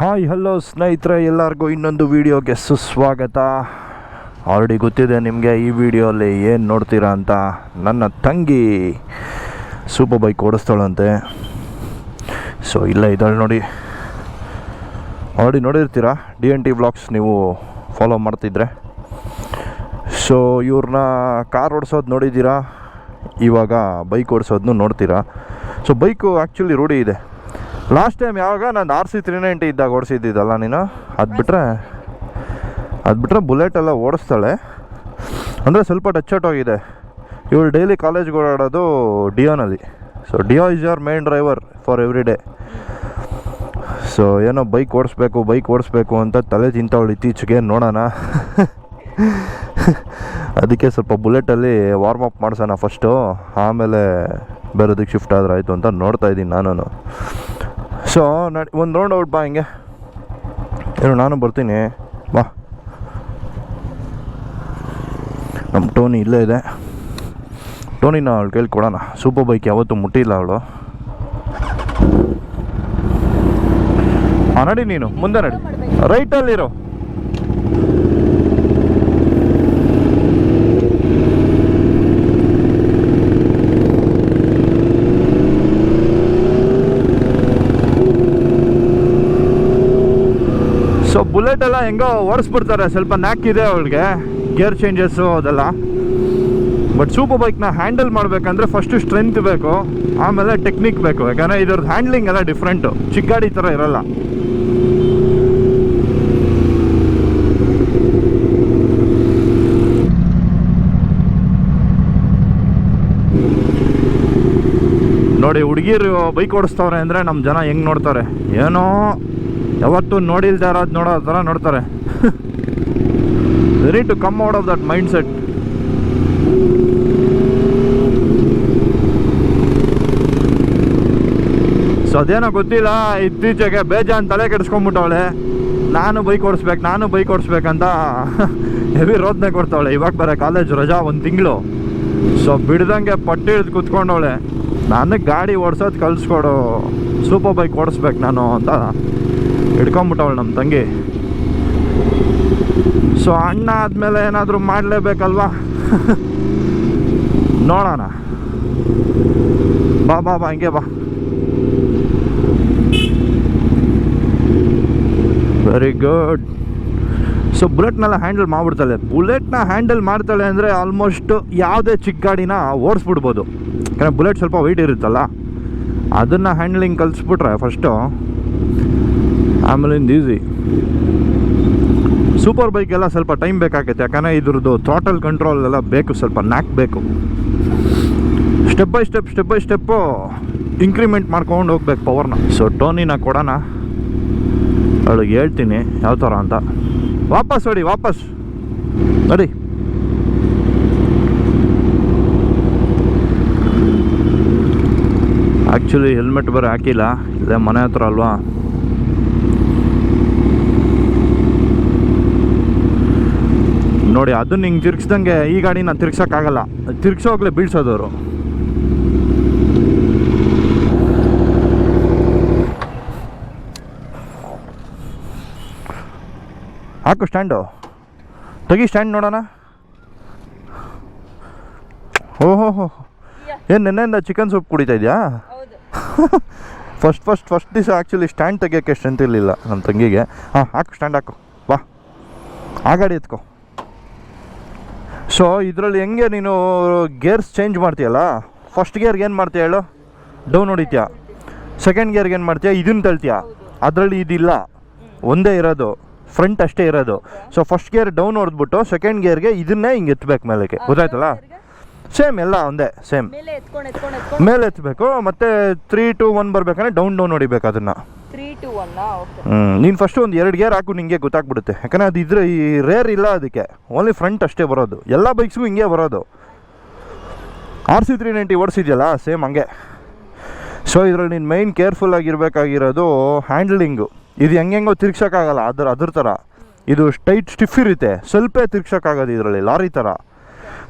Hi, hello ಸ್ನೇಹಿತರೆ, ಎಲ್ಲರಿಗೂ ಇನ್ನೊಂದು ವಿಡಿಯೋಗೆ ಸುಸ್ವಾಗತ. ಆಲ್ರೆಡಿ ಗೊತ್ತಿದೆ ನಿಮಗೆ ಈ ವಿಡಿಯೋಲಿ ಏನು ನೋಡ್ತೀರಾ ಅಂತ. ನನ್ನ ತಂಗಿ ಸೂಪರ್ ಬೈಕ್ ಓಡಿಸ್ತಾಳಂತೆ. ಸೊ ಇಲ್ಲ ಇದ್ದಾಳೆ ನೋಡಿ. ಆಲ್ರೆಡಿ ನೋಡಿರ್ತೀರಾ? ಡಿ ಎನ್ ಟಿ ಬ್ಲಾಗ್ಸ್ ನೀವು ಫಾಲೋ ಮಾಡ್ತಿದ್ರೆ. ಸೊ ಇವ್ರನ್ನ ಕಾರ್ ಓಡಿಸೋದು ನೋಡಿದ್ದೀರಾ? ಇವಾಗ ಬೈಕ್ ಓಡಿಸೋದನ್ನು ನೋಡ್ತೀರಾ? ಸೊ ಬೈಕು ಆ್ಯಕ್ಚುಲಿ ರೂಢಿ ಇದೆ. ಲಾಸ್ಟ್ ಟೈಮ್ ಯಾವಾಗ ನಾನು ಆರ್ ಸಿ ತ್ರೀ ನೈಂಟಿ ಇದ್ದಾಗ ಓಡಿಸಿದ್ದಿದ್ದಲ್ಲ ನೀನು? ಅದು ಬಿಟ್ಟರೆ ಅದು ಬಿಟ್ಟರೆ ಬುಲೆಟ್ ಎಲ್ಲ ಓಡಿಸ್ತಾಳೆ. ಅಂದರೆ ಸ್ವಲ್ಪ ಟಚ್ ಔಟ್ ಹೋಗಿದೆ ಇವಳು ಡೈಲಿ ಕಾಲೇಜ್ಗೆ ಓಡಾಡೋದು ಡಿಯೋನಲ್ಲಿ so Dio is your main driver for every day so ಏನೋ ಬೈಕ್ ಓಡಿಸ್ಬೇಕು ಬೈಕ್ ಓಡಿಸ್ಬೇಕು ಅಂತ ತಲೆ ತಿಂತವಳು ಇತ್ತೀಚೆಗೆ, ನೋಡೋಣ. ಅದಕ್ಕೆ ಸ್ವಲ್ಪ ಬುಲೆಟಲ್ಲಿ ವಾರ್ಮ್ ಅಪ್ ಮಾಡಿಸೋಣ ಫಸ್ಟು ಆಮೇಲೆ ಬೇರೆದಕ್ಕೆ ಶಿಫ್ಟ್ ಆದ್ರೆ ಆಯಿತು ಅಂತ ನೋಡ್ತಾ ಇದ್ದೀನಿ ನಾನು ಸೊ ನಡಿ ಒಂದು ರೌಂಡ್ ಔಟ್ ಬಾ ಹಿಂಗೆ. ಇರೋ ನಾನು ಬರ್ತೀನಿ. ಬಾ. ನಮ್ಮ ಟೋನಿ ಇಲ್ಲೇ ಇದೆ. ಟೋನಿನ ಅವಳು ಕೇಳಿ ಕೊಡೋಣ. ಸೂಪರ್ ಬೈಕ್ ಯಾವತ್ತೂ ಮುಟ್ಟಿಲ್ಲ ಅವಳು. ಹಾಂ ನಡಿ ನೀನು ಮುಂದೆ ನಡಿ. ರೈಟಲ್ಲಿರೋ ಸೊ ಬುಲೆಟ್ ಎಲ್ಲ ಹೆಂಗೋ ಓಡಿಸ್ಬಿಡ್ತಾರೆ ಸ್ವಲ್ಪ ನ್ಯಾಕ್ ಇದೆ ಅವಳಿಗೆ. ಗೇರ್ ಚೇಂಜಸ್ಸು ಅದೆಲ್ಲ. ಬಟ್ ಸೂಪರ್ ಬೈಕ್ನ ಹ್ಯಾಂಡಲ್ ಮಾಡಬೇಕಂದ್ರೆ ಫಸ್ಟು ಸ್ಟ್ರೆಂತ್ ಬೇಕು. ಆಮೇಲೆ ಟೆಕ್ನಿಕ್ ಬೇಕು. ಯಾಕಂದರೆ ಇದ್ರದ್ದು ಹ್ಯಾಂಡ್ಲಿಂಗ್ ಎಲ್ಲ ಡಿಫ್ರೆಂಟು ಚಿಕ್ಕ ಗಾಡಿ ಥರ ಇರಲ್ಲ. ನೋಡಿ, ಹುಡುಗಿರು ಬೈಕ್ ಓಡಿಸ್ತವ್ರೆ ಅಂದರೆ ನಮ್ಮ ಜನ ಹೆಂಗೆ ನೋಡ್ತಾರೆ? ಏನೋ ಯಾವತ್ತೂ ನೋಡಿಲ್ದೇ ಇರೋದು ನೋಡೋ ಥರ ನೋಡ್ತಾರೆ. Very to come out of that mind set so ಅದೇನೋ ಗೊತ್ತಿಲ್ಲ, ಇತ್ತೀಚೆಗೆ ಬೇಜಾನ್ ತಲೆ ಕೆಡಿಸ್ಕೊಂಡ್ಬಿಟ್ಟವಳೆ. ನಾನು ಬೈಕ್ ಓಡಿಸ್ಬೇಕು, ನಾನು ಬೈಕ್ ಓಡಿಸ್ಬೇಕಂತ ಹೆವಿ ರೋದನೆ ಕೊಡ್ತಾವಳೆ. ಇವಾಗ ಬರೋ ಕಾಲೇಜ್ ರಜಾ ಒಂದು ತಿಂಗಳು. ಸೊ ಬಿಡ್ದಂಗೆ ಪಟ್ಟಿ ಹಿಡಿದು ಕುತ್ಕೊಂಡವಳೆ. ನನಗೆ ಗಾಡಿ ಓಡಿಸೋದು ಕಲಿಸ್ಕೊಡು. ಸೂಪರ್ ಬೈಕ್ ಓಡಿಸ್ಬೇಕು ನಾನು ಅಂತ. ಹಿಡ್ಕೊಂಬಿಟ್ಟವಳು ನಮ್ಮ ತಂಗಿ. ಸೊ ಅಣ್ಣ ಆದಮೇಲೆ ಏನಾದರೂ ಮಾಡಲೇಬೇಕಲ್ವಾ? ನೋಡೋಣ. ಬಾ ಬಾ ಬಾ, ಹಂಗೆ ಬಾ. ವೆರಿ ಗುಡ್ ಸೊ ಬುಲೆಟ್ನೆಲ್ಲ ಹ್ಯಾಂಡಲ್ ಮಾಡ್ಬಿಡ್ತಾಳೆ. ಬುಲೆಟ್ನ ಹ್ಯಾಂಡಲ್ ಮಾಡ್ತಾಳೆ ಅಂದರೆ ಆಲ್ಮೋಸ್ಟ್ ಯಾವುದೇ ಚಿಕ್ಕ ಗಾಡಿನ ಓಡಿಸ್ಬಿಡ್ಬೋದು. ಯಾಕಂದರೆ ಬುಲೆಟ್ ಸ್ವಲ್ಪ ವೈಟ್ ಇರುತ್ತಲ್ಲ, ಅದನ್ನು ಹ್ಯಾಂಡ್ಲಿಂಗ್ ಕಲಿಸ್ಬಿಟ್ರೆ ಫಸ್ಟು ಆಮೇಲಿಂದ ಈಸಿ ಸೂಪರ್ ಬೈಕ್ ಎಲ್ಲ ಸ್ವಲ್ಪ ಟೈಮ್ ಬೇಕಾಗೈತೆ, ಯಾಕಂದರೆ ಇದ್ರದ್ದು ಥ್ರಾಟಲ್ ಕಂಟ್ರೋಲ್ ಎಲ್ಲ ಬೇಕು, ಸ್ವಲ್ಪ ನ್ಯಾಕ್ ಬೇಕು. Step by step step by step increment ಮಾಡ್ಕೊಂಡು ಹೋಗ್ಬೇಕು ಪವರ್ನ ಸೊ ಟೋನಿನ ಕೊಡೋಣ. ಅವಳಿಗೆ ಹೇಳ್ತೀನಿ, ಯಾವ ಥರ ಅಂತ. ವಾಪಸ್ ಹೊಡಿ, ವಾಪಸ್. ನೋಡಿ ಆ್ಯಕ್ಚುಲಿ ಹೆಲ್ಮೆಟ್ ಬೇರೆ ಹಾಕಿಲ್ಲ, ಇಲ್ಲೇ ಮನೆ ಹತ್ರ ಅಲ್ವಾ? ನೋಡಿ ಅದನ್ನ ಹಿಂಗೆ ತಿರ್ಗಿಸ್ದಂಗೆ ಈ ಗಾಡಿನ ತಿರ್ಗ್ಸೋಕ್ಕಾಗಲ್ಲ. ತಿರ್ಗ್ಸೋಗ್ಲೇ ಬೀಳ್ಸೋದವರು. ಹಾಕು ಸ್ಟ್ಯಾಂಡು. ತೆಗಿ ಸ್ಟ್ಯಾಂಡ್ ನೋಡೋಣ. ಓ ಹೋ ಏನು ನಿನ್ನೆಯಿಂದ ಚಿಕನ್ ಸೂಪ್ ಕುಡಿತಾ ಇದೆಯಾ? ಫಸ್ಟ್ ಫಸ್ಟ್ ಫಸ್ಟ್ ದಿವಸ ಆ್ಯಕ್ಚುಲಿ ಸ್ಟ್ಯಾಂಡ್ ತೆಗಿಯೋಕ್ಕೆ ಸ್ಟ್ರೆಂತ್ ಇರಲಿಲ್ಲ ನಮ್ಮ ತಂಗಿಗೆ. ಹಾಂ ಹಾಕು ಸ್ಟ್ಯಾಂಡ್ ಹಾಕು. ಬಾ. ಆ ಗಾಡಿ ಎತ್ಕೊ. ಸೊ ಇದರಲ್ಲಿ ಹೆಂಗೆ ನೀನು ಗೇರ್ಸ್ ಚೇಂಜ್ ಮಾಡ್ತೀಯಲ್ಲ? ಫಸ್ಟ್ ಗೇರ್ಗೆ ಏನು ಮಾಡ್ತೀಯ ಹೇಳು? ಡೌನ್ ಹೊಡಿತೀಯ. ಸೆಕೆಂಡ್ ಗೇರ್ಗೆ ಏನು ಮಾಡ್ತೀಯ? ಇದನ್ನು ತಳ್ತೀಯ. ಅದರಲ್ಲಿ ಇದಿಲ್ಲ. ಒಂದೇ ಇರೋದು. ಫ್ರಂಟ್ ಅಷ್ಟೇ ಇರೋದು. ಸೊ ಫಸ್ಟ್ ಗೇರ್ ಡೌನ್ ಹೊಡೆದ್ಬಿಟ್ಟು ಸೆಕೆಂಡ್ ಗೇರ್ಗೆ ಇದನ್ನೇ ಹಿಂಗೆ ಎತ್ತಬೇಕು ಮೇಲಕ್ಕೆ. ಗೊತ್ತಾಯ್ತಲ್ಲ? ಸೇಮ್ ಎಲ್ಲ ಒಂದೇ ಸೇಮ್ ಮೇಲೆ ಎತ್ತಬೇಕು ಮತ್ತೆ ತ್ರೀ ಟು ಒನ್ ಬರ್ಬೇಕಂದ್ರೆ ಡೌನ್ ಡೌನ್ ಹೊಡಿಬೇಕು ಅದನ್ನ. ನೀನು ಫಸ್ಟ್ ಒಂದು ಎರಡು ಗೇರ್ ಹಾಕು, ನಿಂಗೆ ಗೊತ್ತಾಗ್ಬಿಡುತ್ತೆ. ಯಾಕಂದ್ರೆ ಅದು ಇದ್ರೆ ಈ ರೇರ್ ಇಲ್ಲ ಅದಕ್ಕೆ. ಓನ್ಲಿ ಫ್ರಂಟ್ ಅಷ್ಟೇ ಬರೋದು. ಎಲ್ಲ ಬೈಕ್ಸ್ಗೂ ಹಿಂಗೆ ಬರೋದು. ಆರ್ ಸಿ ತ್ರೀ ನೈಂಟಿ ಓಡಿಸಿದ್ಯಲ್ಲ ಸೇಮ್ ಹಂಗೆ. ಸೊ ಇದರಲ್ಲಿ ನೀನು ಮೈನ್ ಕೇರ್ಫುಲ್ ಆಗಿರಬೇಕಾಗಿರೋದು ಹ್ಯಾಂಡ್ಲಿಂಗು ಇದು ಹೆಂಗೆಂಗೋ ತಿರ್ಗ್ಸೋಕ್ಕಾಗಲ್ಲ, ಅದ್ರ ಅದ್ರ ಥರ ಇದು ಸ್ಟೈಟ್ ಸ್ಟಿಫ್ ಇರುತ್ತೆ. ಸ್ವಲ್ಪ ತಿರ್ಗ್ಸೋಕ್ಕಾಗೋದು ಇದರಲ್ಲಿ, ಲಾರಿ ಥರ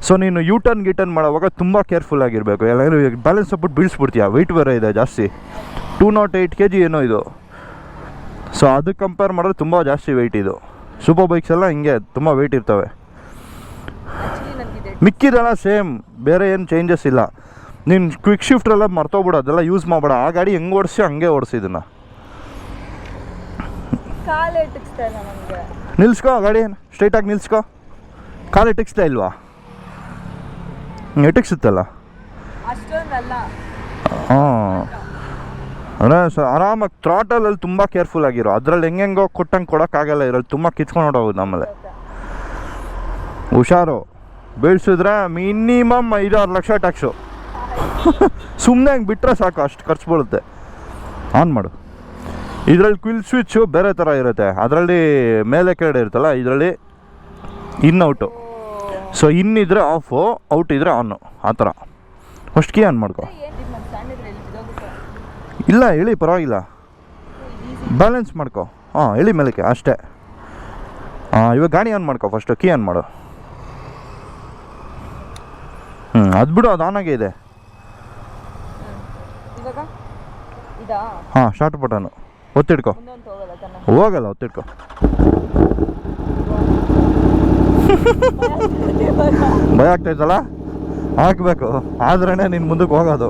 ಸೊ ನೀನು ಯೂ ಟರ್ನ್ ಗಿಟರ್ನ್ ಮಾಡೋವಾಗ ತುಂಬ ಕೇರ್ಫುಲ್ ಆಗಿರಬೇಕು. ಎಲ್ಲ ಬ್ಯಾಲೆನ್ಸ್ ಹಾಕ್ಬಿಟ್ಟು ಬೀಳಿಸ್ಬಿಡ್ತೀಯ. ವೆಯ್ಟ್ ಬೇರೆ ಇದೆ ಜಾಸ್ತಿ. Two naught eight K G ಏನೋ ಇದು. ಸೊ ಅದಕ್ಕೆ ಕಂಪೇರ್ ಮಾಡಿದ್ರೆ ತುಂಬ ಜಾಸ್ತಿ ವೆಯ್ಟ್ ಇದು. ಸೂಪರ್ ಬೈಕ್ಸ್ ಎಲ್ಲ ಹಿಂಗೆ ತುಂಬ ವೆಯ್ಟ್ ಇರ್ತವೆ. ಮಿಕ್ಕಿದೆಲ್ಲ ಸೇಮ್ ಬೇರೆ ಏನು ಚೇಂಜಸ್ ಇಲ್ಲ. ನೀನು ಕ್ವಿಕ್ ಶಿಫ್ಟ್ರೆಲ್ಲ ಮರ್ತೋಗ್ಬಿಡ ಅದೆಲ್ಲ ಯೂಸ್ ಮಾಡಬೇಡ. ಆ ಗಾಡಿ ಹೆಂಗೆ ಓಡಿಸಿ ಹಂಗೆ ಓಡಿಸಿ ಇದನ್ನು. ನಿಲ್ಸ್ಕೋ ಗಾಡಿ ಸ್ಟ್ರೈಟಾಗಿ ನಿಲ್ಸ್ಕೋ. ಕಾಲು ಎಟಿಕ್ಸ್ತಾ ಇಲ್ವಾ? ಎಟಿಕ್ಸುತ್ತಲ್ಲ? ಅಲ್ಲ ಹಾಂ. ಅಂದರೆ ಸ ಆರಾಮಾಗಿ ಥ್ರಾಟಲಲ್ಲಿ ತುಂಬ ಕೇರ್ಫುಲ್ ಆಗಿರೋ. ಅದ್ರಲ್ಲಿ ಹೆಂಗೆಂಗೋ ಕೊಟ್ಟಂಗೆ ಕೊಡೋಕ್ಕಾಗಲ್ಲ, ಇದ್ರಲ್ಲಿ ತುಂಬ ಕಿಚ್ಕೊಂಡು ಹೋಗೋದು ಆಮೇಲೆ ಹುಷಾರು. ಬೀಳ್ಸಿದ್ರೆ ಮಿನಿಮಮ್ ಐದಾರು ಲಕ್ಷ ಟ್ಯಾಕ್ಸು. ಸುಮ್ಮನೆ ಹಂಗೆ ಬಿಟ್ಟರೆ ಸಾಕು, ಅಷ್ಟು ಖರ್ಚು ಬೀಳುತ್ತೆ. ಆನ್ ಮಾಡು. ಇದರಲ್ಲಿ ಕ್ವಿಲ್ ಸ್ವಿಚ್ಚು ಬೇರೆ ಥರ ಇರುತ್ತೆ. ಅದರಲ್ಲಿ ಮೇಲೆ ಕೆಳಗಡೆ ಇರುತ್ತಲ್ಲ, ಇದರಲ್ಲಿ ಇನ್ ಔಟು. ಸೊ, ಇನ್ ಇದ್ರೆ ಆಫು, ಔಟ್ ಇದ್ರೆ ಆನು ಆ ಥರ ಫಸ್ಟ್ ಕೀ ಆನ್ ಮಾಡ್ಕೊ ಏನು ಇದು ನನ್ನ ಸಣ್ಣದ್ರೆ ಎಲ್ಲಿ ಬಿದ್ದೋಗುತ್ತೆ ಇಲ್ಲ ಹೇಳಿ ಪರವಾಗಿಲ್ಲ. ಬ್ಯಾಲೆನ್ಸ್ ಮಾಡ್ಕೋ. ಹಾಂ ಹೇಳಿ ಮೇಲಕ್ಕೆ ಅಷ್ಟೇ. ಹಾಂ ಇವಾಗ ಗಾಡಿ ಆನ್ ಮಾಡ್ಕೋ ಫಸ್ಟು ಕೀ ಆನ್ ಮಾಡು. ಹ್ಞೂ ಅದು ಬಿಡು ಅದು ಆನಾಗೆ ಇದೆ. ಹಾಂ ಶಾರ್ಟ್ ಬಟನು ಒತ್ತಿಡ್ಕೊ. ಹೋಗಲ್ಲ ಒತ್ತಿಡ್ಕೊ. ಭಯ ಆಗ್ತಾಯ್ತಲ್ಲ ಹಾಕ್ಬೇಕು. ಆದ್ರೇ ನೀನು ಮುಂದಕ್ಕೆ ಹೋಗೋದು.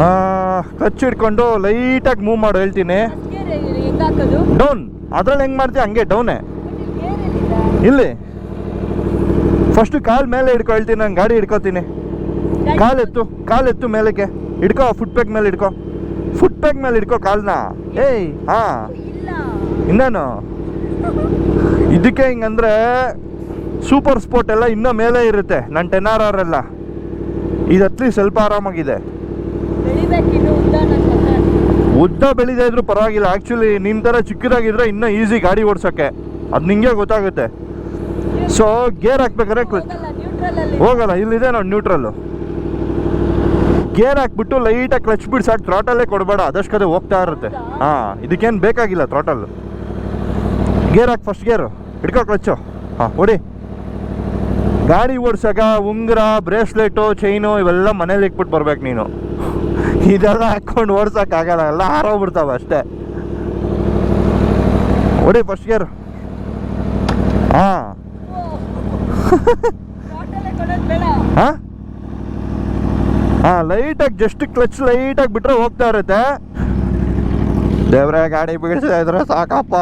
ಕ್ಲಚ್ ಹಿಡ್ಕೊಂಡು ಲೈಟಾಗಿ ಮೂವ್ ಮಾಡು, ಹೇಳ್ತೀನಿ. ಡೌನ್ ಅದ್ರಲ್ಲಿ ಹೆಂಗೆ ಮಾಡ್ತೀಯ? ಹಂಗೆ ಡೌನೇ ಇಲ್ಲಿ. ಫಸ್ಟ್ ಕಾಲ್ ಮೇಲೆ ಹಿಡ್ಕೊ, ಹೇಳ್ತೀನಿ ನಾನು ಗಾಡಿ ಹಿಡ್ಕೋತೀನಿ. ಕಾಲ್ ಎತ್ತು ಕಾಲ್ ಎತ್ತು ಮೇಲಕ್ಕೆ. ಹಿಡ್ಕೋ ಫುಟ್ ಪ್ಯಾಕ್ ಮೇಲೆ ಹಿಡ್ಕೊ. ಫುಟ್ ಪ್ಯಾಕ್ ಮೇಲೆ ಹಿಡ್ಕೋ ಕಾಲ್ನ. ಏಯ್, ಹಾ. ಇನ್ನೇನು? ಇದಕ್ಕೆ ಹಿಂಗಂದ್ರೆ ಸೂಪರ್ ಸ್ಪೋರ್ಟ್ ಎಲ್ಲ ಇನ್ನೂ ಮೇಲೆ ಇರುತ್ತೆ. ನನ್ನ ಟೆನ್ ಆರ್ ಆರ್ ಎಲ್ಲ. ಇದು ಅಟ್ಲೀಸ್ಟ್ ಸ್ವಲ್ಪ ಆರಾಮಾಗಿದೆ ಬೆಳಿಬೇಕಿನ್ನು ಉದ್ದ ನನ್ನ ಕತೆ ಉದ್ದ ಬೆಳಿದ ಇದ್ರು ಪರವಾಗಿಲ್ಲ. ಆ್ಯಕ್ಚುಲಿ ನಿನ್ನ ಥರ ಚಿಕ್ಕದಾಗಿದ್ರೆ ಇನ್ನೂ ಈಸಿ ಗಾಡಿ ಓಡ್ಸೋಕ್ಕೆ ಅದು ನಿಂಗೆ ಗೊತ್ತಾಗುತ್ತೆ. ಸೊ ಗೇರ್ ಹಾಕ್ಬೇಕಾದ್ರೆ ಹೋಗಲ್ಲ ನ್ಯೂಟ್ರಲ್ ಇಲ್ಲಿದೆ ನೋಡಿ ನ್ಯೂಟ್ರಲ್ಲು ಗೇರ್ ಹಾಕ್ಬಿಟ್ಟು ಲೈಟಾಗಿ ಕ್ಲಚ್ ಬಿಡ್ಸಾಕ್ ಥ್ರಾಟಲ್ಲೇ ಕೊಡಬೇಡ. ಅದಷ್ಟು ಕದೆ ಹೋಗ್ತಾ ಇರುತ್ತೆ. ಹಾಂ ಇದಕ್ಕೇನು ಬೇಕಾಗಿಲ್ಲ ಥ್ರಾಟಲ್ ಗೇರ್ ಹಾಕಿ ಫಸ್ಟ್ ಗೇರು ಹಿಡ್ಕೋ ಕ್ಲಚ್ಚು ಹಾಂ ಹೊಡಿ. ಗಾಡಿ ಓಡ್ಸಾಗ ಉಂಗುರ ಬ್ರೇಸ್ಲೆಟು ಚೈನು ಇವೆಲ್ಲ ಮನೇಲಿ ಇಟ್ಬಿಟ್ಟು ಬರ್ಬೇಕು ನೀನು. ಇದೆಲ್ಲ ಹಾಕ್ಕೊಂಡು ಓಡ್ಸೋಕ್ಕಾಗಲ್ಲ ಎಲ್ಲ ಹಾರೋಗ್ಬಿಡ್ತಾವೆ ಅಷ್ಟೇ. ಹೊಡಿ ಫಸ್ಟ್ ಗೇರ್ ಹಾಂ. ಹಾಂ? ಲೈಟಾಗಿ ಜಸ್ಟ್ ಕ್ಲಚ್ ಲೈಟಾಗಿ ಬಿಟ್ಟರೆ ಹೋಗ್ತಾ ಇರುತ್ತೆ. ದೇವ್ರೆ, ಗಾಡಿ ಬೀಳ್ಸ್ತಾ ಇದ್ರೆ ಸಾಕಪ್ಪ.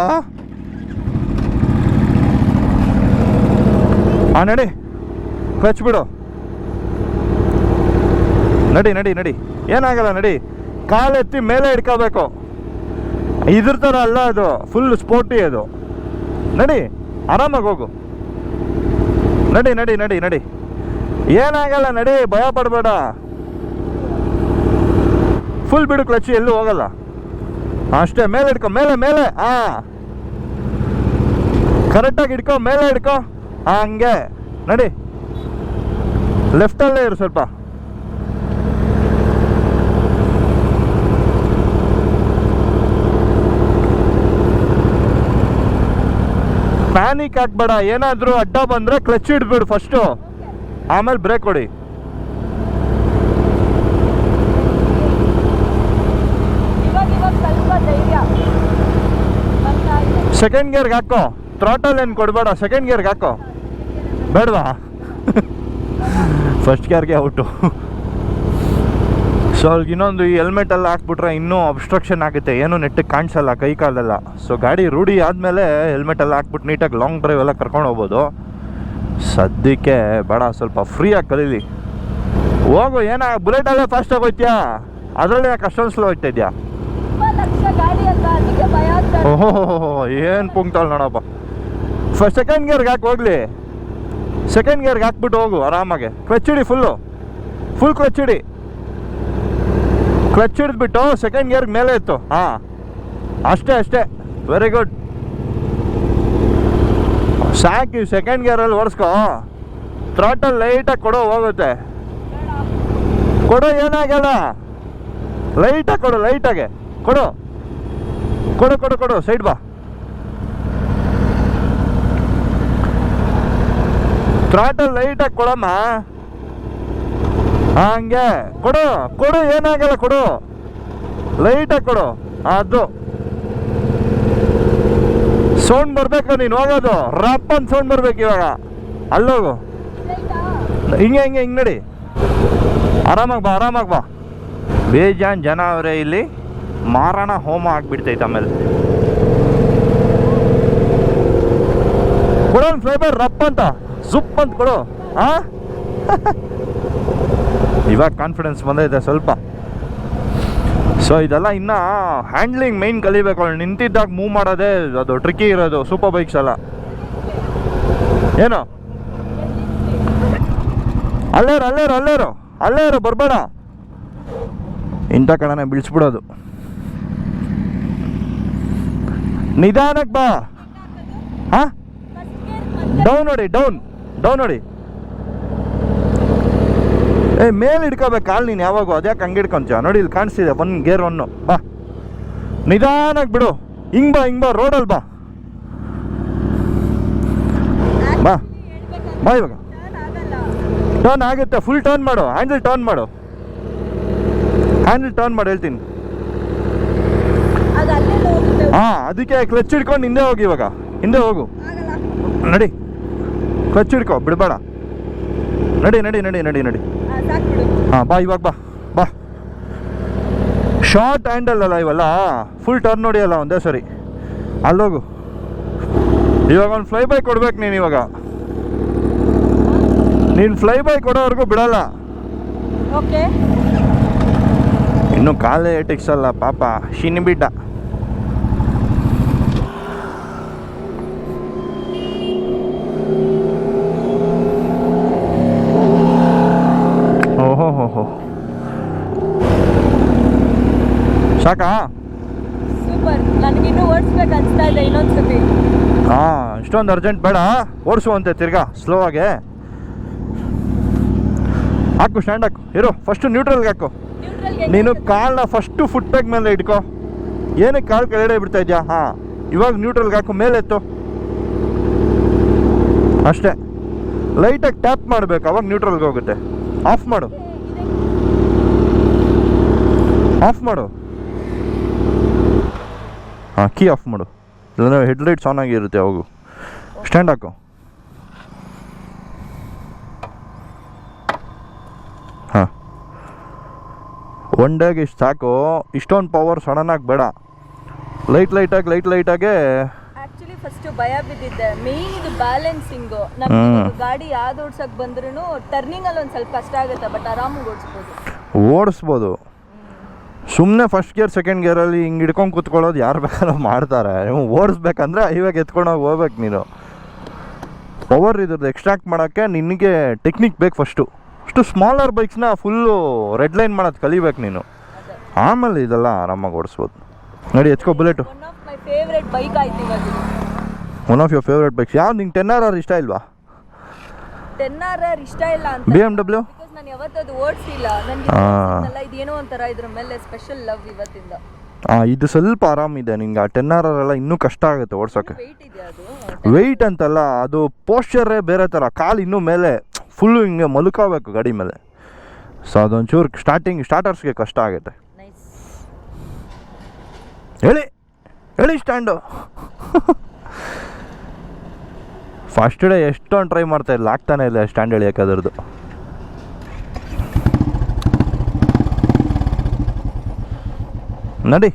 ಹಾಂ, ನಡಿ. ಕ್ಲಚ್ ಬಿಡು. ನಡಿ ನಡಿ ನಡಿ. ಏನಾಗಲ್ಲ, ನಡಿ. ಕಾಲು ಎತ್ತಿ ಮೇಲೆ ಹಿಡ್ಕೋಬೇಕು ಇದ್ರ ಥರ ಅಲ್ಲ ಅದು. ಫುಲ್ ಸ್ಪೋರ್ಟಿ ಅದು. ನಡಿ, ಆರಾಮಾಗಿ ಹೋಗು. ನಡಿ ನಡಿ ನಡಿ ನಡಿ. ಏನಾಗಲ್ಲ, ನಡಿ, ಭಯ ಪಡಬೇಡ. ಫುಲ್ ಬಿಡು ಕ್ಲಚ್, ಎಲ್ಲೂ ಹೋಗಲ್ಲ. ಅಷ್ಟೇ, ಮೇಲೆ ಹಿಡ್ಕೊ ಮೇಲೆ ಮೇಲೆ. ಹಾ ಕರೆಕ್ಟಾಗಿ ಹಿಡ್ಕೊ ಮೇಲೆ ಹಿಡ್ಕೊ ಹಂಗೆ. ನಡಿ. ಲೆಫ್ಟಲ್ಲೇ ಇರು ಸ್ವಲ್ಪ. ಪ್ಯಾನಿಕ್ ಹಾಕ್ಬೇಡ ಏನಾದರೂ ಅಡ್ಡ ಬಂದರೆ ಕ್ಲಚ್ ಹಿಡ್ಬಿಡು ಫಸ್ಟು ಆಮೇಲೆ ಬ್ರೇಕ್ ಕೊಡಿ. ಸೆಕೆಂಡ್ ಗೇರ್ಗೆ ಹಾಕೋ. ಥ್ರಾಟಲ್ ಏನು ಕೊಡಬೇಡ. ಸೆಕೆಂಡ್ ಗೇರ್ಗೆ ಹಾಕೋ. ಬೇಡವಾ? ಫಸ್ಟ್ ಗೇರ್ಗೆ ಔಟು ಸೊ ಅವ್ರಿಗೆ ಇನ್ನೊಂದು ಈ ಹೆಲ್ಮೆಟ್ ಎಲ್ಲ ಹಾಕ್ಬಿಟ್ರೆ ಇನ್ನೂ ಅಬ್ಸ್ಟ್ರಕ್ಷನ್ ಆಗುತ್ತೆ. ಏನು ನೆಟ್ಟಿಗೆ ಕಾಣಿಸಲ್ಲ ಕೈ ಕಾಲೆಲ್ಲ. ಸೊ ಗಾಡಿ ರೂಢಿ ಆದಮೇಲೆ ಹೆಲ್ಮೆಟ್ ಎಲ್ಲ ಹಾಕ್ಬಿಟ್ಟು ನೀಟಾಗಿ ಲಾಂಗ್ ಡ್ರೈವ್ ಎಲ್ಲ ಕರ್ಕೊಂಡು ಹೋಗ್ಬೋದು. ಸದ್ಯಕ್ಕೆ ಬೇಡ, ಸ್ವಲ್ಪ ಫ್ರೀಯಾಗಿ ಕಲೀಲಿ. ಹೋಗು, ಏನ ಬುಲೆಟಲ್ಲೇ ಫಾಸ್ಟಾಗಿ ಹೋಗ್ತೀಯಾ ಅದರಲ್ಲೇ ಯಾಕೆ ಅಷ್ಟೊಂದು ಸ್ಲೋ ಹೋಗ್ತಾ ಇದೆಯಾ? ಓಹೋ, ಏನು ಪುಂಕ್ತಾಳೆ ನೋಡಪ್ಪ. ಫಸ್ಟ್ ಸೆಕೆಂಡ್ ಗೇರ್ಗೆ ಹಾಕಿ ಹೋಗ್ಲಿ. ಸೆಕೆಂಡ್ ಗೇರ್ಗೆ ಹಾಕ್ಬಿಟ್ಟು ಹೋಗು, ಆರಾಮಾಗೆ. ಕ್ಲಚ್ ಹಿಡಿ ಫುಲ್ಲು ಫುಲ್ ಕ್ಲಚ್ ಹಿಡಿ. ಕ್ಲಚ್ ಹಿಡಿದ್ಬಿಟ್ಟು ಸೆಕೆಂಡ್ ಗಿಯರ್ ಮೇಲೆ ಇತ್ತು ಹಾಂ. ಅಷ್ಟೇ ಅಷ್ಟೇ. ವೆರಿ ಗುಡ್ ಸಾಕು ಸೆಕೆಂಡ್ ಗೇರಲ್ಲಿ ಓಡಿಸ್ಕೋ. ಥ್ರಾಟಲ್ ಲೈಟಾಗಿ ಕೊಡೋ ಹೋಗುತ್ತೆ. ಕೊಡು ಏನಾಗಲ್ಲ. ಲೈಟಾಗಿ ಕೊಡು ಲೈಟಾಗೆ ಕೊಡು. ಕೊಡು ಕೊಡು ಕೊಡು. ಸೈಡ್ ಬಾ. ಥ್ರಾಟಲ್ ಲೈಟಾಗಿ ಕೊಡಮ್ಮ. ಹಂಗೆ. ಕೊಡು ಕೊಡು, ಏನಾಗಲ್ಲ ಕೊಡು. ಲೈಟಾಗಿ ಕೊಡು. ಅದು. ಸೌಂಡ್ ಬರ್ಬೇಕು ನೀನು ಹೋಗೋದು? ರಪ್ಪ ಅಂತ ಸೌಂಡ್ ಬರ್ಬೇಕು ಇವಾಗ. ಅಲ್ಲೋಗು. ಹಿಂಗೆ ಹಿಂಗೆ ಹಿಂಗೆ ನಡಿ. ಆರಾಮಾಗಿ ಬಾ ಆರಾಮಾಗಿ ಬಾ. ಬೇಜಾನ್ ಜನ ಅವರೇ ಇಲ್ಲಿ. ಮಾರಣ ಹೋಮ ಆಗ್ಬಿಡ್ತೈತೆ ಆಮೇಲೆ. ಕೊಡೋನ್ ಫ್ಲೇವರ್ ರಪ್ಪ ಅಂತ. ಸುಪ್ ಅಂತ ಕೊಡು. ಹಾ ಇವಾಗ ಕಾನ್ಫಿಡೆನ್ಸ್ ಬಂದೈತೆ ಸ್ವಲ್ಪ. ಸೊ ಇದೆಲ್ಲ ಇನ್ನ ಹ್ಯಾಂಡ್ಲಿಂಗ್ ಮೈನ್ ಕಲಿಬೇಕು. ಅವ್ಳು ನಿಂತಿದ್ದಾಗ ಮೂವ್ ಮಾಡೋದೇ ಅದು ಟ್ರಿಕಿ ಇರೋದು ಸೂಪರ್ ಬೈಕ್ಸ್ ಎಲ್ಲ. ಏನು? ಅಲ್ಲೇರು ಅಲ್ಲೇರು ಅಲ್ಲೇರು ಅಲ್ಲೇರು, ಬರಬೇಡ. ಇಂಥ ಕಡೆ ಬೀಳ್ಸ್ಬಿಡೋದು. ನಿಧಾನಕ್ಕೆ ಬಾ. ಹಾ? ಡೌನ್ ನೋಡಿ ಡೌನ್ ಡೌನ್ ನೋಡಿ. ಏ ಮೇಲೆ ಹಿಡ್ಕೋಬೇಕು ಕಾಲು ನೀನು ಯಾವಾಗೂ. ಅದ್ಯಾಕೆ ಹಂಗೆ ಹಿಡ್ಕೊಂತೀಯ? ನೋಡಿ ಇಲ್ಲಿ ಕಾಣಿಸ್ತಿದೆ ಒನ್ ಗೇರ್ ಒನ್ನು ಬಾ. ನಿಧಾನಕ್ಕೆ ಬಿಡು. ಹಿಂಗೆ ಬಾ ಹಿಂಗೆ ಬಾ ರೋಡಲ್ಲಿ ಬಾ. ಬಾ. ಬಾ ಇವಾಗ. ಟರ್ನ್ ಆಗುತ್ತೆ. ಫುಲ್ ಟರ್ನ್ ಮಾಡು. ಹ್ಯಾಂಡಲ್ ಟರ್ನ್ ಮಾಡು. ಹ್ಯಾಂಡಲ್ ಟರ್ನ್ ಮಾಡು ಹೇಳ್ತೀನಿ. ಹಾಂ ಅದಕ್ಕೆ ಕ್ಲಚ್ ಹಿಡ್ಕೊಂಡು ಹಿಂದೆ ಹೋಗಿ ಇವಾಗ. ಹಿಂದೆ ಹೋಗು. ನಡಿ. ಕ್ಲಚ್ ಹಿಡ್ಕೊ. ಬಿಡಬೇಡ. ನಡಿ ನಡಿ ನಡಿ ನಡಿ ನಡಿ. ಹಾಂ ಬಾ ಇವಾಗ ಬಾ. ಬಾ. ಶಾರ್ಟ್ ಹ್ಯಾಂಡಲ್ ಅಲ್ಲ ಇವಲ್ಲ. ಫುಲ್ ಟರ್ನ್ ನೋಡಿ ಅಲ್ಲ ಒಂದೇ ಸರಿ. ಅಲ್ಲೋಗು. ಇವಾಗ ಒಂದು ಫ್ಲೈ ಬೈ ಕೊಡ್ಬೇಕು ನೀನು ಇವಾಗ. ನೀನು ಫ್ಲೈ ಬೈ ಕೊಡೋವರೆಗೂ ಬಿಡಲ್ಲ. ಓಕೆ ಇನ್ನು ಕಾಲೇ ಟಿಕ್ಸಲ್ಲ ಪಾಪ. ಶಿನಿ ಬಿಡ್ಡ ಓಹೋ ಹೋ ಹೋ ಸಾಕಾ? ಸೂಪರ್. ನನಗಿನ್ನೂ ಓಡಿಸ್ಬೇಕು ಅನಿಸ್ತಾ ಇದೆ ಇನ್ನೊಂದ್ಸತಿ. ಹಾಂ ಇಷ್ಟೊಂದು ಅರ್ಜೆಂಟ್ ಬೇಡ. ಓಡಿಸುವಂತೆ ತಿರ್ಗಾ ಸ್ಲೋ ಆಗಿ. ಹಾಕು ಸ್ಟ್ಯಾಂಡ್ ಹಾಕು. ಇರು ಫಸ್ಟು ನ್ಯೂಟ್ರಲ್ಗೆ ಹಾಕು. ನೀನು ಕಾಲನ್ನ ಫಸ್ಟು ಫುಟ್ ಬ್ಯಾಗ್ ಮೇಲೆ ಇಟ್ಕೋ. ಏನಕ್ಕೆ ಕಾಲು ಕೆಳಗಡೆ ಬಿಡ್ತಾ ಇದೆಯಾ? ಹಾಂ ಇವಾಗ ನ್ಯೂಟ್ರಲ್ಗೆ ಹಾಕು ಮೇಲೆ ಎತ್ತು. ಅಷ್ಟೇ. ಲೈಟಾಗಿ ಟ್ಯಾಪ್ ಮಾಡಬೇಕು ಅವಾಗ ನ್ಯೂಟ್ರಲ್ಗೆ ಹೋಗುತ್ತೆ. ಆಫ್ ಮಾಡು. ಆಫ್ ಮಾಡು. ಹಾಂ ಕೀ ಆಫ್ ಮಾಡು. ಇಲ್ಲಾಂದರೆ ಹೆಡ್ ಲೈಟ್ಸ್ ಆನ್ ಆಗಿರುತ್ತೆ ಅವಾಗ ಸ್ಟ್ಯಾಂಡ್ ಹಾಕು. ಹಾಂ. ಒನ್ ಡೇಗೆ ಇಷ್ಟು ಸಾಕು. ಇಷ್ಟೊಂದು ಪವರ್ ಸಡನ್ ಆಗಿ ಬೇಡ. ಲೈಟ್ ಲೈಟಾಗಿ ಲೈಟ್ ಲೈಟಾಗೆ ಆಕ್ಚುಲಿ ಫಸ್ಟ್ ಭಯ ಬಿದ್ದಿದ್ದೆ. ಮೇನ್ ಇದು ಬ್ಯಾಲೆನ್ಸಿಂಗು. ನಮ್ಗೆ ಗಾಡಿ ಯಾವ್ದು ಓಡ್ಸಕ್ ಬಂದ್ರೂ ಟರ್ನಿಂಗ್ ಅಲ್ಲಿ ಒಂದ್ ಸ್ವಲ್ಪ ಕಷ್ಟ ಆಗುತ್ತೆ ಬಟ್ ಆರಾಮಾಗಿ ಓಡಿಸ್ಬೋದು. ಓಡಿಸ್ಬೋದು. ಸುಮ್ಮನೆ ಫಸ್ಟ್ ಗೇರ್ ಸೆಕೆಂಡ್ ಗೇರಲ್ಲಿ ಹಿಂಗೆ ಹಿಡ್ಕೊಂಡು ಕೂತ್ಕೊಳ್ಳೋದು ಯಾರು ಬೇಕಾದ್ರೂ ಮಾಡ್ತಾರೆ. ನೀವು ಓಡಿಸ್ಬೇಕಂದ್ರೆ ಇವಾಗ ಎತ್ಕೊಂಡು ಹೋಗಿ ಹೋಗ್ಬೇಕು ನೀನು. ಪವರ್ ಇದ್ರದ್ದು ಎಕ್ಸ್ಟ್ರಾಕ್ಟ್ ಮಾಡೋಕ್ಕೆ ನಿನಗೆ ಟೆಕ್ನಿಕ್ ಬೇಕು ಫಸ್ಟು ಅಷ್ಟು ಸ್ಮಾಲರ್ ಬೈಕ್ಸ್ನ ಫುಲ್ಲು ರೆಡ್ ಲೈನ್ ಮಾಡೋದು ಕಲಿಬೇಕು ನೀನು. ಆಮೇಲೆ ಇದೆಲ್ಲ ಆರಾಮಾಗಿ ಓಡಿಸ್ಬೋದು. ನೋಡಿ ಎತ್ಕೋ bullet one of your favourite bikes ಯಾವ್ದು ನಿಂಗೆ ಟೆನ್ ಆರ್ ಆರ್ ಇಷ್ಟ ಇಲ್ವಾ ಬಿ ಎಂ ಡಬ್ಲ್ಯೂ ನಾನು ಓಡಿಸಿಲ್ಲ. ನನಗೆ. ಇದೇನೋ ಒಂಥರ ಇದ್ರ ಮೇಲೆ ಸ್ಪೆಷಲ್ ಲವ್ ಇವತ್ತಿಂದ. ಹಾಂ ಇದು ಸ್ವಲ್ಪ ಆರಾಮಿದೆ ನಿಂಗೆ ಆ ಟೆನ್ ಆರ್ ಎಲ್ಲ ಇನ್ನೂ ಕಷ್ಟ ಆಗುತ್ತೆ ಓಡ್ಸೋಕ್ಕೆ ವೆಯ್ಟ್ ಅಂತಲ್ಲ ಅದು ಪೋಶ್ಚರೇ ಬೇರೆ ಥರ. ಕಾಲು ಇನ್ನೂ ಮೇಲೆ ಫುಲ್ಲು ಹಿಂಗೆ ಮಲ್ಕೋಬೇಕು ಗಾಡಿ ಮೇಲೆ. ಸೊ ಅದೊಂಚೂರು ಸ್ಟಾರ್ಟಿಂಗ್ ಸ್ಟಾರ್ಟರ್ಸ್ಗೆ ಕಷ್ಟ ಆಗುತ್ತೆ. ಹೇಳಿ ಹೇಳಿ ಸ್ಟ್ಯಾಂಡು ಫಸ್ಟ್ ಡೇ ಎಷ್ಟೊಂದು ಟ್ರೈ ಮಾಡ್ತಾ ಇಲ್ಲ ಆಗ್ತಾನೆ ಇಲ್ಲ ಸ್ಟ್ಯಾಂಡ್ ಎಳಿಯೋಕೆ ಅದರದ್ದು. ನಡಿ.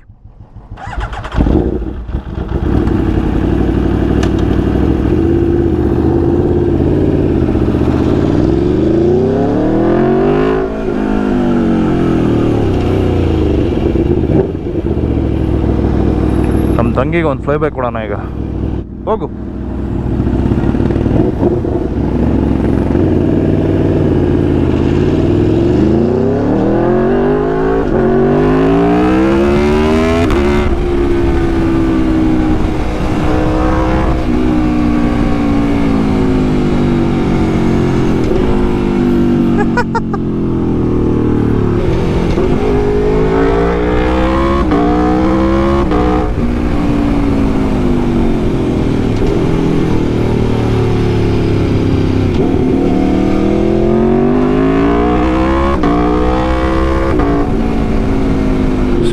ನಮ್ಮ ತಂಗಿಗೆ ಒಂದು ಫ್ಲೈ ಬ್ಯಾಕ್ ಕೊಡೋಣ ಈಗ. ಹೋಗು.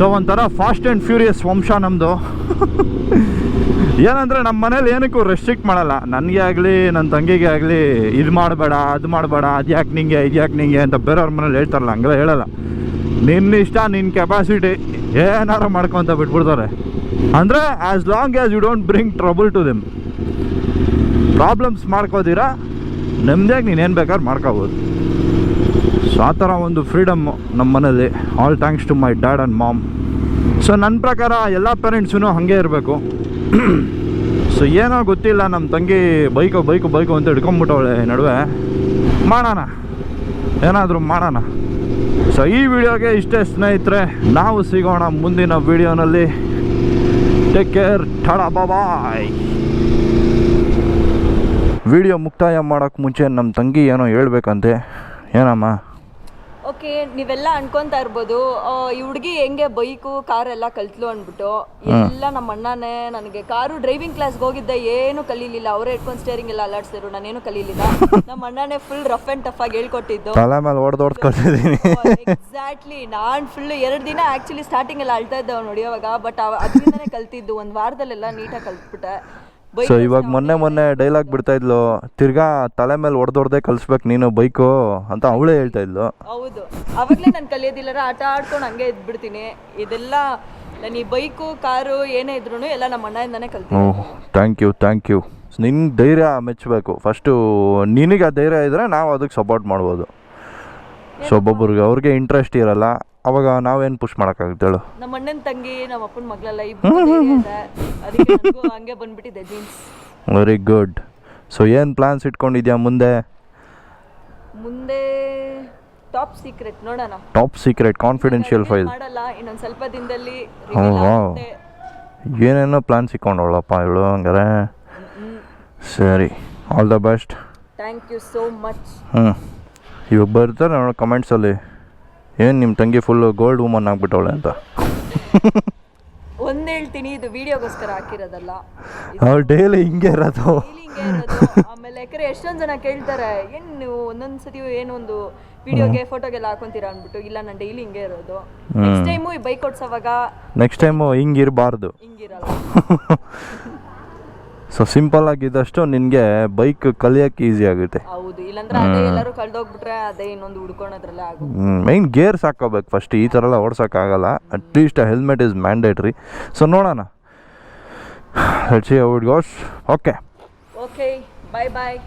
ಸೊ ಒಂಥರ ಫಾಸ್ಟ್ ಆ್ಯಂಡ್ ಫ್ಯೂರಿಯಸ್ ವಂಶ ನಮ್ಮದು ಏನಂದರೆ ನಮ್ಮ ಮನೇಲಿ ಏನಕ್ಕೂ ರೆಸ್ಟ್ರಿಕ್ಟ್ ಮಾಡಲ್ಲ. ನನಗೆ ಆಗಲಿ ನನ್ನ ತಂಗಿಗೆ ಆಗಲಿ, ಇದು ಮಾಡಬೇಡ, ಅದು ಮಾಡಬೇಡ, ಅದು ಯಾಕೆ ನಿಂಗೆ, ಇದು ಯಾಕೆ ನಿಂಗೆ ಅಂತ ಬೇರೆಯವ್ರ ಮನೇಲಿ ಹೇಳ್ತಾರಲ್ಲ, ಹಂಗೆಲ್ಲ ಹೇಳಲ್ಲ. ನಿನ್ನ ಇಷ್ಟ ನಿನ್ನ ಕೆಪಾಸಿಟಿ ಏನಾರು ಮಾಡ್ಕೊತ ಬಿಟ್ಬಿಡ್ತಾರೆ. ಅಂದರೆ as long as you don't bring trouble to them problems ಮಾಡ್ಕೋದಿರ ನೆಮ್ಮದಿಯಾಗಿ ಏನು ಬೇಕಾದ್ರೂ ಮಾಡ್ಕೋಬೋದು. ಸೊ ಆ ಥರ ಒಂದು ಫ್ರೀಡಮ್ ನಮ್ಮ ಮನೇಲಿ all thanks to my dad and mom so ನನ್ನ ಪ್ರಕಾರ ಎಲ್ಲ ಪೇರೆಂಟ್ಸೂ ಹಾಗೆ ಇರಬೇಕು. ಸೊ ಏನೋ ಗೊತ್ತಿಲ್ಲ, ನಮ್ಮ ತಂಗಿ ಬೈಕು ಬೈಕು ಬೈಕು ಅಂತ ಹಿಡ್ಕೊಂಬಿಟ್ಟವಳೆ ನಡುವೆ. ಮಾಡೋಣ. ಏನಾದರೂ ಮಾಡೋಣ. ಸೊ ಈ ವಿಡಿಯೋಗೆ ಇಷ್ಟೇ ಸ್ನೇಹಿತರೆ, ನಾವು ಸಿಗೋಣ ಮುಂದಿನ ವಿಡಿಯೋನಲ್ಲಿ. ಟೇಕ್ ಕೇರ್ ಠಡ ಬಾಯ್ ವಿಡಿಯೋ ಮುಕ್ತಾಯ ಮಾಡೋಕ್ಕೆ ಮುಂಚೆ ನಮ್ಮ ತಂಗಿ ಏನೋ ಹೇಳ್ಬೇಕಂತೆ. ಏನಮ್ಮ? ಓಕೆ ನೀವೆಲ್ಲ ಅನ್ಕೊಂತಾ ಇರ್ಬೋದು. ಆ, ಈ ಹುಡುಗಿ ಹೆಂಗೆ ಬೈಕು ಕಾರ್ ಎಲ್ಲ ಕಲ್ತ್ಲು ಅಂದ್ಬಿಟ್ಟು ಎಲ್ಲ ನಮ್ಮ ಅಣ್ಣನೇ ನನಗೆ ಕಾರು ಡ್ರೈವಿಂಗ್ ಕ್ಲಾಸ್ಗೆ ಹೋಗಿದ್ದೆ ಏನು ಕಲೀಲಿಲ್ಲ. ಅವರೇ ಇಟ್ಕೊಂಡು ಸ್ಟೇರಿಂಗ್ ಎಲ್ಲ ಅಲಾಡ್ಸಿದ್ರು ನಾನೇನು ಕಲೀಲಿಲ್ಲ. ನಮ್ಮ ಅಣ್ಣನೇ ಫುಲ್ ರಫ್ ಅಂಡ್ ಟಫ್ ಆಗಿ ಹೇಳ್ಕೊಟ್ಟಿದ್ದು. ತಲೆ ಮೇಲೆ ಹೊಡೆದು ಎಕ್ಸಾಕ್ಟ್ಲಿ ನಾನು ಫುಲ್ ಎರಡು ದಿನ ಆಕ್ಚುಲಿ ಸ್ಟಾರ್ಟಿಂಗ್ ಎಲ್ಲ ಅಳ್ತಾ ಇದ್ದೆ ಅವ್ನು ನೋಡಿಯೋವಾಗ ಬಟ್ ಅದರಿಂದನೇ ಕಲ್ತಿದ್ದು. ಒಂದು ವಾರದಲ್ಲೆಲ್ಲ ನೀಟಾಗಿ ಕಲ್ತ್ಬಿಟ್ಟೆ. ಸೊ ಇವಾಗ ಮೊನ್ನೆ ಮೊನ್ನೆ ಡೈಲಾಗ್ ಬಿಡ್ತಾ ಇದ್ಲು. ತಿರ್ಗಾ ತಲೆ ಮೇಲೆ ಹೊಡೆದೊಡ್ದೆ ಕಲ್ಸ್ಬೇಕು ನೀನು ಬೈಕು ಅಂತ ಅವಳೇ ಹೇಳ್ತಾ ಇದ್ಲು. ಹೌದು. ಅವಾಗಲೇ ನಾನು ಕಲಿಯೋದಿಲ್ಲ ಆಟ ಆಡ್ಕೊಂಡು ಹಂಗೆ ಇದ್ಬಿಡ್ತೀನಿ. ಇದೆಲ್ಲ ನಾನು ಈ ಬೈಕು ಕಾರು ಏನೇ ಇದ್ರು ಎಲ್ಲ ನಮ್ಮ ಅಣ್ಣಯಿಂದಾನೇ ಕಲ್ತೀನಿ oh thank you thank you ನಿನ್ನ ಧೈರ್ಯ ಮೆಚ್ಚಬೇಕು. ಫಸ್ಟು ನಿನಗೆ ಆ ಧೈರ್ಯ ಇದ್ದರೆ ನಾವು ಅದಕ್ಕೆ ಸಪೋರ್ಟ್ ಮಾಡ್ಬೋದು. ಸೊ ಒಬ್ಬೊಬ್ರಿಗೆ ಅವ್ರಿಗೆ ಇಂಟ್ರೆಸ್ಟ್ ಇರಲ್ಲ. ಅವಾಗ ನಾವೇನು ಪುಷ್ ಮಾಡೋಕ್ಕಾಗುತ್ತೆ ಹೇಳು ನಮ್ಮ ಅಣ್ಣನ ತಂಗಿ ನಮ್ಮ ಅಪ್ಪನ ಮಗಳೆಲ್ಲ ಇಬ್ಬರು ಅದಕ್ಕೆ ನನಗೂ ಹಂಗೆ ಬಂದ್ಬಿಟ್ಟಿದೆ ಜೀನ್ಸ್ ವೆರಿ ಗುಡ್ ಸೊ ಏನು ಪ್ಲಾನ್ಸ್ ಇಟ್ಕೊಂಡಿದ್ಯಾ ಮುಂದೆ? ಮುಂದೆ ಟಾಪ್ ಸೀಕ್ರೆಟ್ ನೋಡೋಣ. ಟಾಪ್ ಸೀಕ್ರೆಟ್ ಕಾನ್ಫಿಡೆನ್ಷಿಯಲ್ ಫೈಲ್ ಮಾಡಲ್ಲ ಇನ್ನೊಂದು ಸ್ವಲ್ಪ ದಿನದಲ್ಲಿ reveal ಆಗುತ್ತೆ. ಏನೇನೋ ಪ್ಲಾನ್ ಸಿಕ್ಕೊಂಡವಳಪ್ಪ ಇವಳು ಹಂಗಾರೆ. ಸರಿ all the best thank you so much ಹ್ಞೂ ಇವಾಗ ಬರ್ತಾರೆ ನೋಡೋ ಕಮೆಂಟ್ಸಲ್ಲಿ ಏನು ನಿಮ್ಮ ತಂಗಿ ಫುಲ್ಲು ಗೋಲ್ಡ್ ವುಮನ್ ಆಗಿಬಿಟ್ಟವಳೆ ಅಂತ. ಒಂದ್ ಹೇಳ್ತೀನಿ ಇದು ವಿಡಿಯೋಗೋಸ್ಕರ ಹಾಕಿರೋದಲ್ಲ. ಅವ್ರು ಡೈಲಿ ಹಿಂಗೆ ಇರೋದು. ಇರೋದು. ಆಮೇಲೆ ಯಾಕಂದ್ರೆ ಎಷ್ಟೊಂದ್ ಜನ ಕೇಳ್ತಾರೆ ಏನ್ ನೀವು ಒಂದೊಂದ್ ಸತಿ ಏನೊಂದು ವಿಡಿಯೋಗೆ ಫೋಟೋಗೆಲ್ಲ ಹಾಕೊಂತೀರಾ? ಅಂದ್ಬಿಟ್ಟು ಇಲ್ಲ ನಾನು ಡೈಲಿ ಹಿಂಗೆ ಇರೋದು. ನೆಕ್ಸ್ಟ್ ಟೈಮು ಈ ಬೈಕ್ ಓಡ್ಸೋವಾಗ ನೆಕ್ಸ್ಟ್ ಟೈಮು ಹಿಂಗಿರಬಾರ್ದು. ಹಿಂಗಿರಲ್ಲ. ಸೊ ಸಿಂಪಲ್ ಆಗಿದ್ದಷ್ಟು ನಿನಗೆ ಬೈಕ್ ಕಲಿಯೋಕ್ಕೆ ಈಸಿ ಆಗುತ್ತೆ. ಹೌದು ಇಲ್ಲಾಂದ್ರೆ ಅದೇ ಎಲ್ಲರೂ ಕಳ್ದೋಗ್ಬಿಟ್ರೆ ಅದೇ ಇನ್ನೊಂದು ಹುಡ್ಕೊಳೋದ್ರಲ್ಲೇ ಆಗು ಮೈನ್ ಗೇರ್ಸ್ ಹಾಕೋಬೇಕು ಫಸ್ಟ್ ಈ ಥರ ಎಲ್ಲ ಓಡ್ಸೋಕ್ಕಾಗಲ್ಲ. At least helmet is mandatory so ನೋಡೋಣ. Let's see how it goes okay okay bye bye